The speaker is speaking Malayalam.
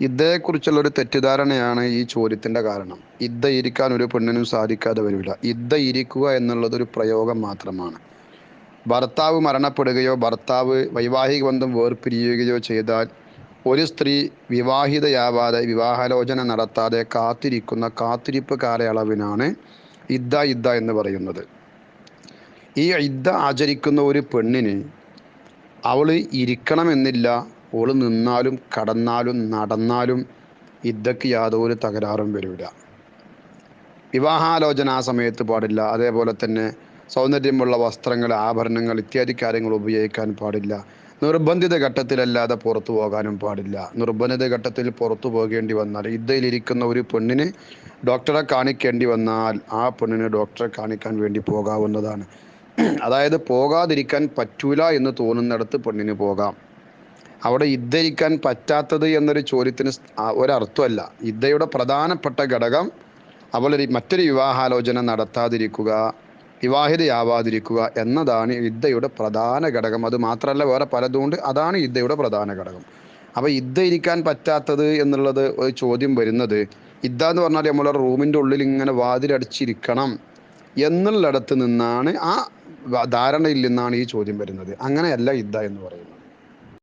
ഇദ്ദയെക്കുറിച്ചുള്ള ഒരു തെറ്റിദ്ധാരണയാണ് ഈ ചോദ്യത്തിന്റെ കാരണം. ഇദ്ദ ഇരിക്കാൻ ഒരു പെണ്ണിനും സാധിക്കാതെ വരില്ല. ഇദ്ദ ഇരിക്കുക എന്നുള്ളത് ഒരു പ്രയോഗം മാത്രമാണ്. ഭർത്താവ് മരണപ്പെടുകയോ ഭർത്താവ് വൈവാഹിക ബന്ധം വേർപിരിയുകയോ ചെയ്താൽ ഒരു സ്ത്രീ വിവാഹിതയാവാതെ വിവാഹാലോചന നടത്താതെ കാത്തിരിക്കുന്ന കാത്തിരിപ്പ് കാലയളവിനാണ് ഇദ്ദ ഇദ്ദ എന്ന് പറയുന്നത്. ഈ ഇദ്ദ ആചരിക്കുന്ന ഒരു പെണ്ണിന് അവൾ ഇരിക്കണമെന്നില്ല അവൾ നിന്നാലും കടന്നാലും നടന്നാലും ഇദ്ദക്ക് യാതൊരു തകരാറും വരില്ല വിവാഹാലോചന ആ സമയത്ത് പാടില്ല. അതേപോലെ തന്നെ സൗന്ദര്യമുള്ള വസ്ത്രങ്ങൾ ആഭരണങ്ങൾ ഇത്യാദി കാര്യങ്ങൾ ഉപയോഗിക്കാൻ പാടില്ല. നിർബന്ധിത ഘട്ടത്തിലല്ലാതെ പുറത്തു പോകാനും പാടില്ല. നിർബന്ധിത ഘട്ടത്തിൽ പുറത്തു പോകേണ്ടി വന്നാൽ ഇദ്ദയിലിരിക്കുന്ന ഒരു പെണ്ണിന് ഡോക്ടറെ കാണിക്കേണ്ടി വന്നാൽ ആ പെണ്ണിന് ഡോക്ടറെ കാണിക്കാൻ വേണ്ടി പോകാവുന്നതാണ്. അതായത് പോകാതിരിക്കാൻ പറ്റൂല എന്ന് തോന്നുന്നിടത്ത് പെണ്ണിന് പോകാം. അവിടെ ഇദ്ധരിക്കാൻ പറ്റാത്തത് എന്നൊരു ചോദ്യത്തിന് ഒരർത്ഥമല്ല. ഇദ്ധയുടെ പ്രധാനപ്പെട്ട ഘടകം അവൾ മറ്റൊരു വിവാഹാലോചന നടത്താതിരിക്കുക വിവാഹിതയാവാതിരിക്കുക എന്നതാണ് ഇദ്ധയുടെ പ്രധാന ഘടകം. അത് മാത്രമല്ല വേറെ പലതുകൊണ്ട് അതാണ് ഇദ്ധയുടെ പ്രധാന ഘടകം. അപ്പോൾ ഇദ്ധ ഇരിക്കാൻ പറ്റാത്തത് എന്നുള്ളത് ഒരു ചോദ്യം വരുന്നത് ഇദ്ദ എന്ന് പറഞ്ഞാൽ നമ്മളെ റൂമിന്റെ ഉള്ളിൽ ഇങ്ങനെ വാതിലടച്ചിരിക്കണം എന്നുള്ളിടത്ത് നിന്നാണ് ആ ധാരണയിൽ നിന്നാണ് ഈ ചോദ്യം വരുന്നത്. അങ്ങനെയല്ല ഇദ്ദ എന്ന് പറയുന്നത്.